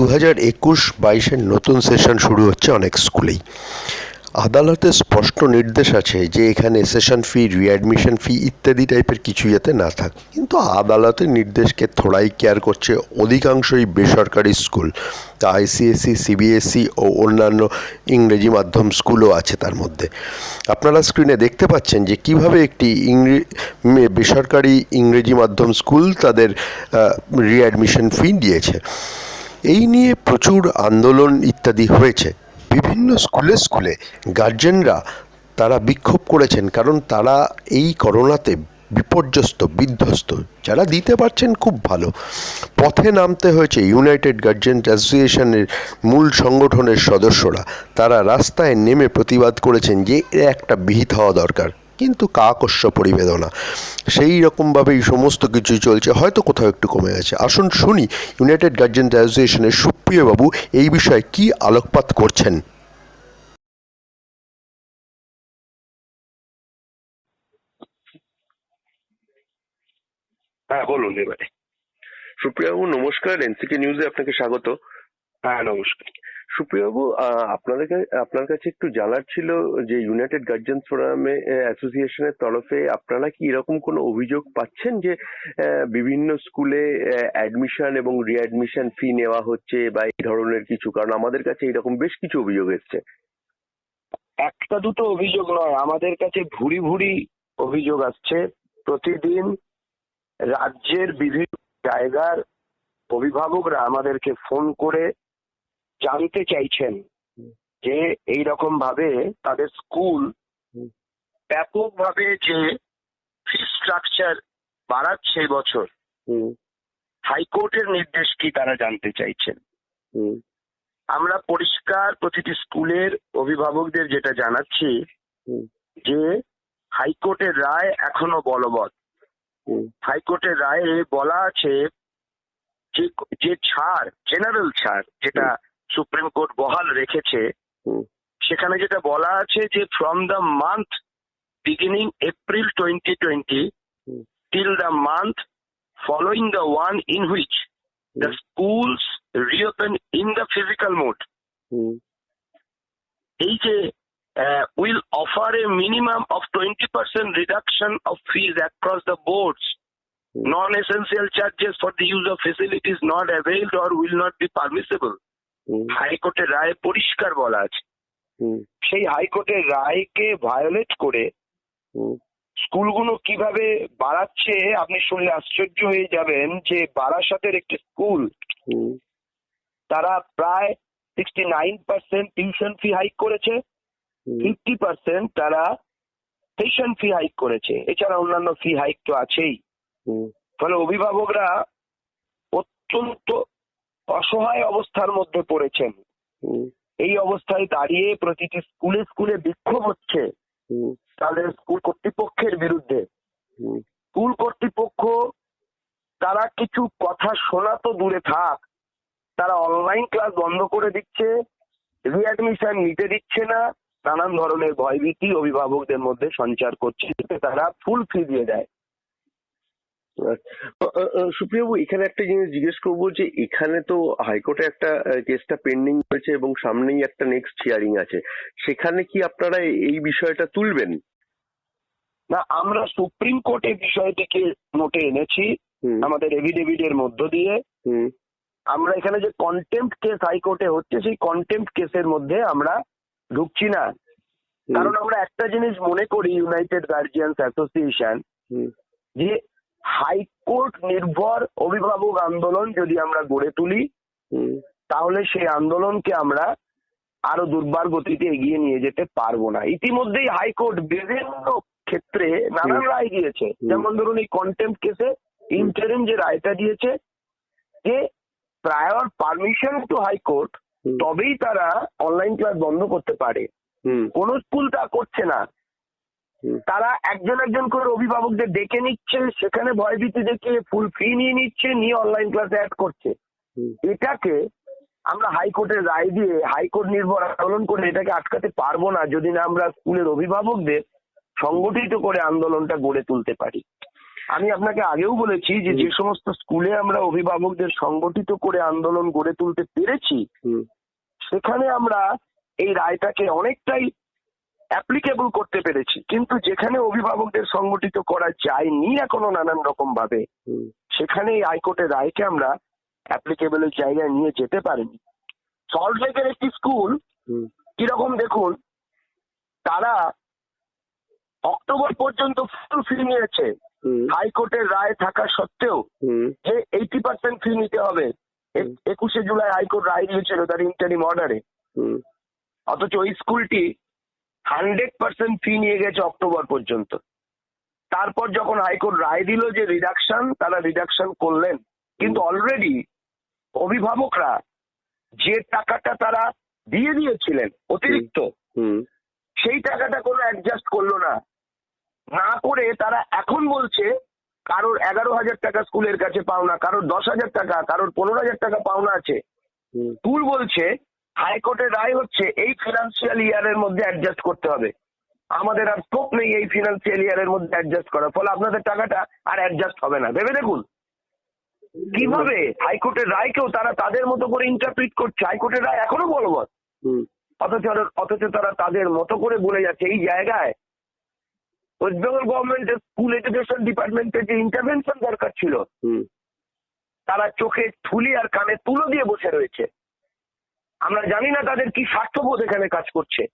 দু হাজার একুশ বাইশের নতুন সেশন শুরু হচ্ছে অনেক স্কুলেই। আদালতের স্পষ্ট নির্দেশ আছে যে এখানে সেশন ফি রিঅ্যাডমিশন ফি ইত্যাদি টাইপের কিছু যাতে না থাকে। কিন্তু আদালতের নির্দেশকে থোড়াই কেয়ার করছে অধিকাংশই বেসরকারি স্কুল। তা আইসিএসসি সিবিএসই ও অন্যান্য ইংরেজি মাধ্যম স্কুলও আছে তার মধ্যে। আপনারা স্ক্রিনে দেখতে পাচ্ছেন যে কীভাবে একটি ইংরে বেসরকারি ইংরেজি মাধ্যম স্কুল তাদের রিঅ্যাডমিশন ফি দিয়েছে। এই নিয়ে প্রচুর আন্দোলন ইত্যাদি হয়েছে। বিভিন্ন স্কুলে স্কুলে গার্জেনরা তারা বিক্ষোভ করেছেন কারণ তারা এই করোনাতে বিপর্যস্ত, বিধ্বস্ত। যারা দিতে পারছেন খুব ভালো। পথে নামতে হয়েছে ইউনাইটেড গার্জেন অ্যাসোসিয়েশনের মূল সংগঠনের সদস্যরা। তারা রাস্তায় নেমে প্রতিবাদ করেছেন যে একটা বিহিত হওয়া দরকার। কিন্তু কাকস্য পরিবেদনা। সেই রকমভাবেই সমস্ত কিছু চলছে, হয়তো কোথাও একটু কমে গেছে। আসুন শুনি ইউনাইটেড গার্জেন অ্যাসোসিয়েশনের সুপ্রিয় বাবু এই বিষয়ে কি আলোকপাত করছেন? হ্যাঁ বলুন এবারে। সুপ্রিয়াবু নমস্কার। এনসিকে নিউজে আপনাকে স্বাগত। হ্যাঁ নমস্কার। সুপ্রিয়াবাবু আপনাদের আপনার কাছে একটু জানার ছিল যে ইউনাইটেড গার্জেন্স ফোরামে অ্যাসোসিয়েশনের তরফে আপনারা কি এরকম কোনো অভিযোগ পাচ্ছেন যে বিভিন্ন স্কুলে অ্যাডমিশন এবং রিঅ্যাডমিশন ফি নেওয়া হচ্ছে বা এই ধরনের কিছু? কারণ আমাদের কাছে এরকম বেশ কিছু অভিযোগ এসছে। একটা দুটো অভিযোগ নয়, আমাদের কাছে ভুরি ভুরি অভিযোগ আসছে। প্রতিদিন রাজ্যের বিভিন্ন জায়গার অভিভাবকরা আমাদেরকে ফোন করে জানতে চাইছেন যে এই রকম ভাবে তাদের স্কুল। ব্যাপকভাবে যে ফি স্ট্রাকচার বাড়াচ্ছে বছর হাইকোর্টের নির্দেশ কি তারা জানতে চাইছেন? আমরা পরিষ্কার প্রতিটি স্কুলের অভিভাবকদের যেটা জানাচ্ছি যে হাইকোর্টের রায় এখনও বলবৎ। হাইকোর্টের রায়ে বলা আছে যে ছাড় জেনারেল ছাড় যেটা সুপ্রিম কোর্ট বহাল রেখেছে হুম সেখানে যেটা বলা আছে যে from the month beginning April twenty twenty hmm. till the month following the one in which the hmm. schools reopen in the physical mode hmm এই যে will offer a minimum of twenty percent reduction of fees across the boards hmm. Non essential charges for the use of facilities not availed or will not be permissible hmm হাইকোর্টের রায়ে পরিষ্কার বলা আছে। সেই হাইকোর্টের রায়কে ভায়োলেট করে স্কুলগুলো কীভাবে বাড়াচ্ছে আপনি শুনলে আশ্চর্য হয়ে যাবেন যে বারাসাতের একটি স্কুল তারা প্রায় sixty nine percent tuition fee hike করেছে ফিফটি পার্সেন্ট তারা সেশন ফি হাইক করেছে। এছাড়া অন্যান্য ফি হাইক তো আছেই। ফলে অভিভাবকরা অত্যন্ত অসহায় অবস্থার মধ্যে পড়েছেন। এই অবস্থায় দাঁড়িয়ে প্রতিটি স্কুলে স্কুলে বিক্ষোভ হচ্ছে। তাদের স্কুল কর্তৃপক্ষের বিরুদ্ধে। স্কুল কর্তৃপক্ষ তারা কিছু কথা শোনা তো দূরে থাক। তারা অনলাইন ক্লাস বন্ধ করে দিচ্ছে রিঅ্যাডমিশন নিতে দিচ্ছে না নানান ধরনের ভয়ভীতি অভিভাবকদের মধ্যে সঞ্চার করছে তারা ফুল ফি দিয়ে দেয়। সুপ্রিয়াবু এখানে একটা জিনিস জিজ্ঞেস করব যে এখানে তো হাইকোর্টে একটা কেসটা পেন্ডিং রয়েছে এবং সামনেই একটা নেক্সট হিয়ারিং আছে। সেখানে কি আপনারা এই বিষয়টা তুলবেন? না আমরা সুপ্রিম কোর্টে বিষয়টিকে নোটে এনেছি আমাদের এভিডেভিডের মধ্য দিয়ে। আমরা এখানে যে কন্টেম্প কেস হাইকোর্টে হচ্ছে সেই কন্টেম্প কেসের মধ্যে আমরা ঢুকছি না। কারণ আমরা একটা জিনিস মনে করি ইউনাইটেড গার্জিয়ানস অ্যাসোসিয়েশন যে হাইকোর্ট নির্ভর অভিভাবক আন্দোলন যদি আমরা গড়ে তুলি তাহলে সেই আন্দোলনকে আমরা আরও দুর্বার গতিতে এগিয়ে নিয়ে যেতে পারব না। ইতিমধ্যেই হাইকোর্ট বিভিন্ন ক্ষেত্রে নানান রায় দিয়েছে। যেমন ধরুন এই কন্টেম্প কেসে ইন্টারিম যে রায়টা দিয়েছে যে প্রায়র পারমিশন টু হাইকোর্ট তবেই তারা অনলাইন ক্লাস বন্ধ করতে পারে। কোন স্কুল তা করছে না। তারা একজন একজন করে অভিভাবকদের ডেকে নিচ্ছে সেখানে ভয়ভীতি দেখে ফুল ফি নিয়ে নিচ্ছে নিয়ে অনলাইন ক্লাসে অ্যাড করছে। এটাকে আমরা হাইকোর্টের রায় দিয়ে হাইকোর্ট নির্ভর আন্দোলন করে এটাকে আটকাতে পারব না যদি না আমরা স্কুলের অভিভাবকদের সংগঠিত করে আন্দোলনটা গড়ে তুলতে পারি। আমি আপনাকে আগেও বলেছি যে যে সমস্ত স্কুলে আমরা অভিভাবকদের সংগঠিত করে আন্দোলন গড়ে তুলতে পেরেছি সেখানে আমরা এই রায়টাকে অনেকটাই অ্যাপ্লিকেবল করতে পেরেছি। কিন্তু যেখানে অভিভাবকদের সংগঠিত করা যায়নি এখনও নানান রকম ভাবে সেখানে এই হাইকোর্টের রায়কে আমরা অ্যাপ্লিকেবলের জায়গায় নিয়ে যেতে পারিনি। সল্টলেকের একটি স্কুল কীরকম দেখুন তারা অক্টোবর পর্যন্ত ফুল ফি নিয়েছে। হাইকোর্টের রায় থাকা সত্ত্বেও যে এইটি পার্সেন্ট ফি নিতে হবে একুশে জুলাই হাইকোর্ট রায় দিয়েছিল তার ইন্টারিম অর্ডারে অথচ ওই স্কুলটি হান্ড্রেড পার্সেন্ট ফি নিয়ে গেছে অক্টোবর পর্যন্ত। তারপর যখন হাইকোর্ট রায় দিল যে রিডাকশন তারা রিডাকশন করলেন। কিন্তু অলরেডি অভিভাবকরা যে টাকাটা তারা দিয়ে দিয়েছিলেন অতিরিক্ত হুম সেই টাকাটা কোনো অ্যাডজাস্ট করল না। না করে তারা এখন বলছে কারোর এগারো হাজার টাকা স্কুলের কাছে পাওনা কারোর দশ হাজার টাকা কারোর পনেরো হাজার টাকা পাওনা আছে। স্কুল বলছে হাইকোর্টের রায় হচ্ছে এই ফিনান্সিয়াল ইয়ারের মধ্যে অ্যাডজাস্ট করতে হবে। আমাদের আর স্কোপ নেই এই ফিনান্সিয়াল ইয়ারের মধ্যে অ্যাডজাস্ট করার। ফলে আপনাদের টাকাটা আর অ্যাডজাস্ট হবে না। ভেবে দেখুন। কীভাবে হাইকোর্টের রায়কেও তারা তাদের মতো করে ইন্টারপ্রিট করছে? হাইকোর্টের রায় এখনও বলবৎ। হুম। অথচ অথচ তারা তাদের মতো করে বলে যাচ্ছে। এই জায়গায় ওয়েস্ট বেঙ্গল গভর্নমেন্টের স্কুল এডুকেশন ডিপার্টমেন্টের যে ইন্টারভেনশন দরকার ছিল হুম। তারা চোখে থুলি আর কানে তুলো দিয়ে বসে রয়েছে। আমরা জানি না তাদের কি স্বার্থবোধ এখানে কাজ করছে।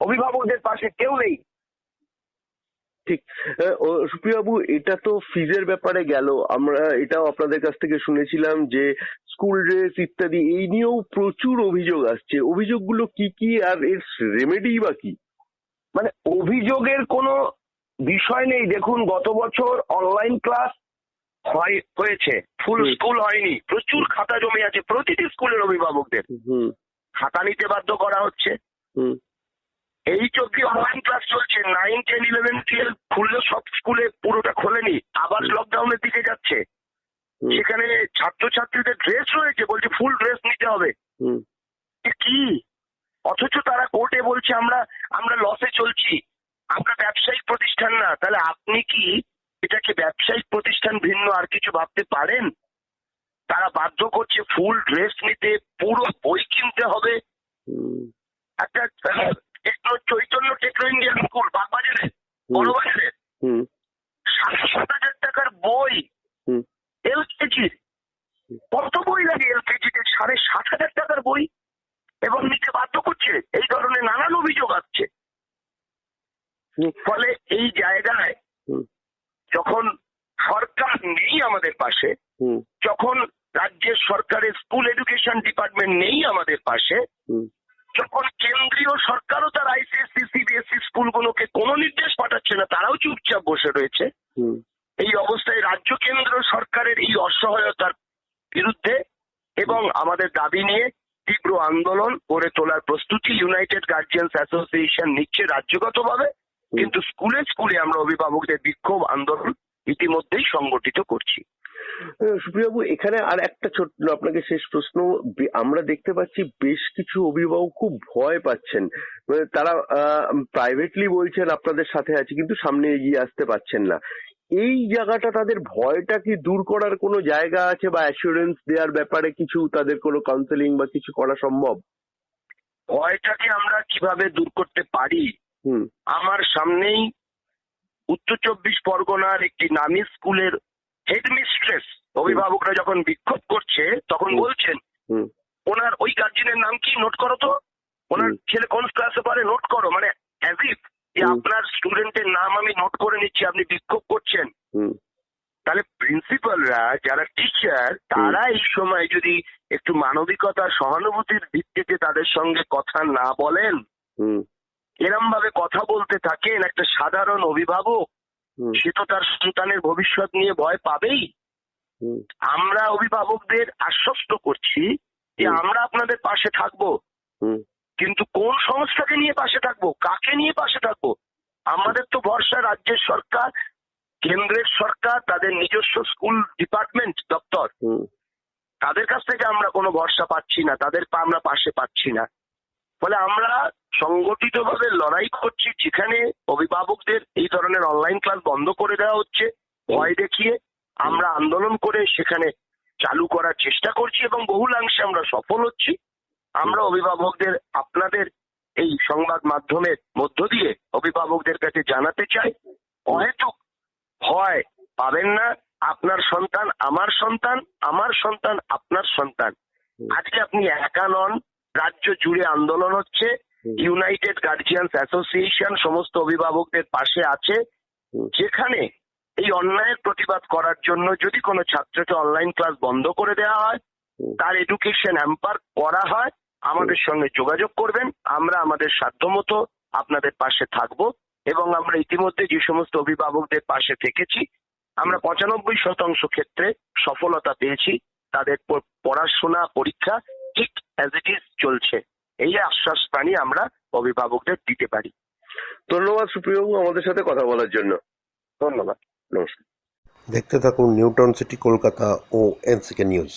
অভিভাবকদের পাশে কেউ নেই। ঠিক। সুপ্রিয়বাবু এটা তো ফিজের ব্যাপারে গেল। আমরা এটাও আপনাদের কাছ থেকে শুনেছিলাম যে স্কুল ড্রেস ইত্যাদি এই নিয়েও প্রচুর অভিযোগ আসছে। অভিযোগগুলো কি কি আর এর রেমেডি বা কি? মানে অভিযোগের কোনো বিষয় নেই। দেখুন গত বছর অনলাইন ক্লাস হয়েছে। ফুল স্কুল হয়নি। প্রচুর খাতা জমে আছে। প্রতিটি স্কুলের অভিভাবকদের। খাতা নিতে বাধ্য করা হচ্ছে। এই চব্বি অনলাইন ক্লাস চলছে নাইন টেন ইলেভেন টুয়েলভ খুললে সব স্কুলে পুরোটা খোলেনি। আবার লকডাউনের দিকে যাচ্ছে। সেখানে ছাত্রছাত্রীদের ড্রেস রয়েছে। বলছে ফুল ড্রেস নিতে হবে। কি? অথচ তারা কোর্টে বলছে আমরা আমরা লসে চলছি আমরা ব্যবসায়িক প্রতিষ্ঠান না তাহলে আপনি কি এটাকে ব্যবসায়িক প্রতিষ্ঠান ভিন্ন আর কিছু ভাবতে পারেন তারা করছে ফুল ড্রেস নিতে পুরো বই কিনতে হবে। একটা আহ, চৈতন্য টেকনো ইন্ডিয়ান স্কুল বাগবাজারে বড় বাজারে হুম, সাত হাজার টাকার বই। হুম, এলকেজির কত বই লাগে এলকেজিতে? সাড়ে সাত হাজার টাকার বই। এবং নিতে বাধ্য করছে। এই ধরনের নানান অভিযোগ আসছে। ফলে এই জায়গায় যখন সরকার নেই আমাদের পাশে যখন রাজ্যের সরকারের স্কুল এডুকেশন ডিপার্টমেন্ট নেই আমাদের পাশে। যখন কেন্দ্রীয় সরকারও তার আইসিএসসি সিবিএসই স্কুলগুলোকে কোনো নির্দেশ পাঠাচ্ছে না তারাও চুপচাপ বসে রয়েছে। এই অবস্থায় রাজ্য কেন্দ্র সরকারের এই অসহায়তার বিরুদ্ধে এবং আমাদের দাবি নিয়ে তীব্র আন্দোলন গড়ে তোলার প্রস্তুতি ইউনাইটেড গার্জিয়ান্স অ্যাসোসিয়েশন নিচ্ছে রাজ্যগতভাবে। কিন্তু স্কুলে স্কুলে আমরা অভিভাবকদের বিক্ষোভ আন্দোলন ইতিমধ্যেই সংগঠিত করছি। আহ, সুপ্রিয়বাবু এখানে আর একটা ছোট্ট আপনাকে শেষ প্রশ্ন। আমরা দেখতে পাচ্ছি বেশ কিছু অভিভাবক খুব ভয় পাচ্ছেন। মানে তারা প্রাইভেটলি বলছেন আপনাদের সাথে আছে কিন্তু সামনে এগিয়ে আসতে পারছেন না। এই জায়গাটা তাদের ভয়টা কি দূর করার কোনো জায়গা আছে বা অ্যাসুরেন্স দেওয়ার ব্যাপারে কিছু তাদের কোনো কাউন্সেলিং বা কিছু করা সম্ভব? ভয়টাকে আমরা কীভাবে দূর করতে পারি? হুম। আমার সামনেই উত্তর চব্বিশ পরগনার একটি নামী স্কুলের হেডমিস্ট্রেস অভিভাবকরা যখন বিক্ষোভ করছে তখন বলছেন ওনার ওই গার্জেনের নাম কি? নোট করো তো। ওনার ছেলে কোন ক্লাসে পারে নোট করো। মানে অ্যাজ ইফ যে আপনার স্টুডেন্টের নাম আমি নোট করে নিচ্ছি আপনি বিক্ষোভ করছেন। হুম। তাহলে প্রিন্সিপালরা যারা টিচার তারা এই সময় যদি একটু মানবিকতা সহানুভূতির ভিত্তিতে তাদের সঙ্গে কথা না বলেন হুম। এরম ভাবে কথা বলতে থাকেন একটা সাধারণ অভিভাবক সে তো তার সন্তানের ভবিষ্যৎ নিয়ে ভয় পাবেই। আমরা অভিভাবকদের আশ্বস্ত করছি যে আমরা আপনাদের পাশে থাকব। কিন্তু কোন সংস্থাকে নিয়ে পাশে থাকব? কাকে নিয়ে পাশে থাকব? আমাদের তো ভরসা রাজ্যের সরকার কেন্দ্রের সরকার তাদের নিজস্ব স্কুল ডিপার্টমেন্ট দপ্তর। তাদের কাছ থেকে আমরা কোনো ভরসা পাচ্ছি না তাদের আমরা পাশে পাচ্ছি না। ফলে আমরা সংগঠিতভাবে লড়াই করছি যেখানে অভিভাবকদের এই ধরনের অনলাইন ক্লাস বন্ধ করে দেওয়া হচ্ছে। ভয় দেখিয়ে আমরা আন্দোলন করে সেখানে চালু করার চেষ্টা করছি এবং বহুলাংশে আমরা সফল হচ্ছি। আমরা অভিভাবকদের আপনাদের এই সংবাদ মাধ্যমের মধ্য দিয়ে অভিভাবকদের কাছে জানাতে চাই অহেতুক ভয় পাবেন না আপনার সন্তান আমার সন্তান আমার সন্তান আপনার সন্তান। আজকে আপনি একা নন রাজ্য জুড়ে আন্দোলন হচ্ছে। ইউনাইটেড গার্জিয়ানস অ্যাসোসিয়েশন সমস্ত অভিভাবকদের পাশে আছে। যেখানে এই অন্যায়ের প্রতিবাদ করার জন্য যদি কোনো ছাত্রকে অনলাইন ক্লাস বন্ধ করে দেওয়া হয় তার এডুকেশন হ্যাম্পার করা হয় আমাদের সঙ্গে যোগাযোগ করবেন। আমরা আমাদের সাধ্যমতো আপনাদের পাশে থাকব এবং আমরা ইতিমধ্যে যে সমস্ত অভিভাবকদের পাশে থেকেছি আমরা পঁচানব্বই শতাংশ ক্ষেত্রে সফলতা পেয়েছি। তাদের পড়াশোনা পরীক্ষা ঠিক অ্যাজ ইট ইজ চলছে। এই আশ্বাস বাণী আমরা অভিভাবকদের দিতে পারি। ধন্যবাদ সুপ্রিয়বাবু আমাদের সাথে কথা বলার জন্য। ধন্যবাদ। নমস্কার। দেখতে থাকুন নিউটাউন সিটি কলকাতা ও এনসিকে নিউজ।